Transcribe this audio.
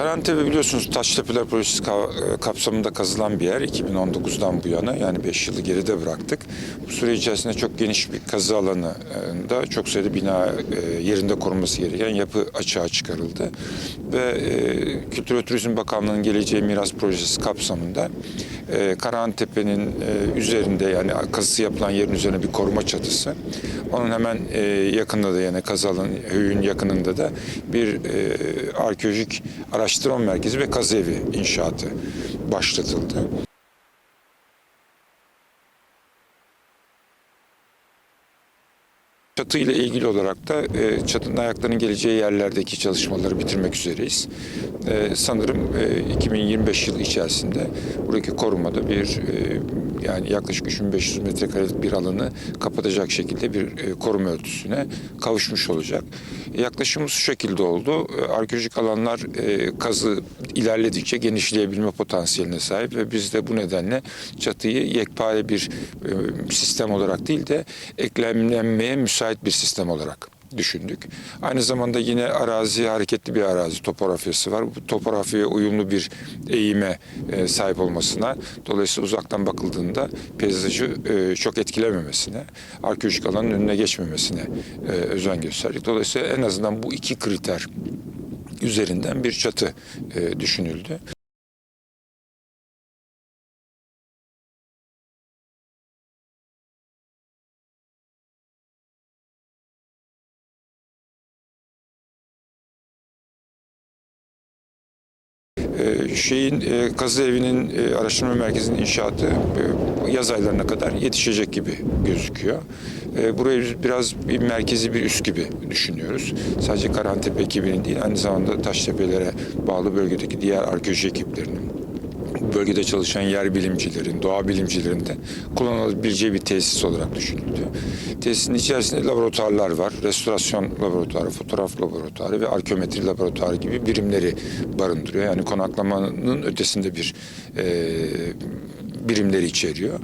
Karantepe biliyorsunuz Taştepeler Projesi e, kapsamında kazılan bir yer. 2019'dan bu yana yani 5 yılı geride bıraktık. Bu süre içerisinde çok geniş bir kazı alanında çok sayıda bina e, yerinde korunması gereken yapı açığa çıkarıldı. Ve e, Kültür ve Turizm Bakanlığı'nın Geleceği Miras Projesi kapsamında e, Karahantepe'nin e, üzerinde yani kazısı yapılan yerin üzerine bir koruma çatısı. Onun hemen e, yakında da yani kazı alanı höyün yakınında da bir e, arkeolojik araştırma merkezi ve kazı evi inşaatı başlatıldı. Çatı ile ilgili olarak da e, çatının ayaklarının geleceği yerlerdeki çalışmaları bitirmek üzereyiz. E, sanırım e, 2025 yılı içerisinde buradaki korumada bir e, yani yaklaşık 3500 metrekarelik bir alanı kapatacak şekilde bir e, koruma örtüsüne kavuşmuş olacak. Yaklaşımımız şu şekilde oldu. E, arkeolojik alanlar e, kazı ilerledikçe genişleyebilme potansiyeline sahip ve biz de bu nedenle çatıyı yekpare bir sistem olarak değil de eklemlenmeye müsait bir sistem olarak düşündük. Aynı zamanda yine arazi hareketli bir arazi topografyası var. Bu topografyaya uyumlu bir eğime e, sahip olmasına, dolayısıyla uzaktan bakıldığında peyzajı e, çok etkilememesine, arkeolojik alanın önüne geçmemesine e, özen gösterdik. Dolayısıyla en azından bu iki kriter üzerinden bir çatı düşünüldü. Şeyin e, kazı evinin e, araştırma merkezinin inşaatı e, yaz aylarına kadar yetişecek gibi gözüküyor. Burayı biraz bir merkezi bir üs gibi düşünüyoruz. Sadece Karantepe ekibinin değil aynı zamanda Taştepe'lere bağlı bölgedeki diğer arkeoloji ekiplerinin bölgede çalışan yer bilimcilerin, doğa bilimcilerin de kullanılabileceği bir tesis olarak düşünüldü. Tesisin içerisinde laboratuvarlar var. Restorasyon laboratuvarı, fotoğraf laboratuvarı ve arkeometri laboratuvarı gibi birimleri barındırıyor. Yani konaklamanın ötesinde bir e, birimleri içeriyor.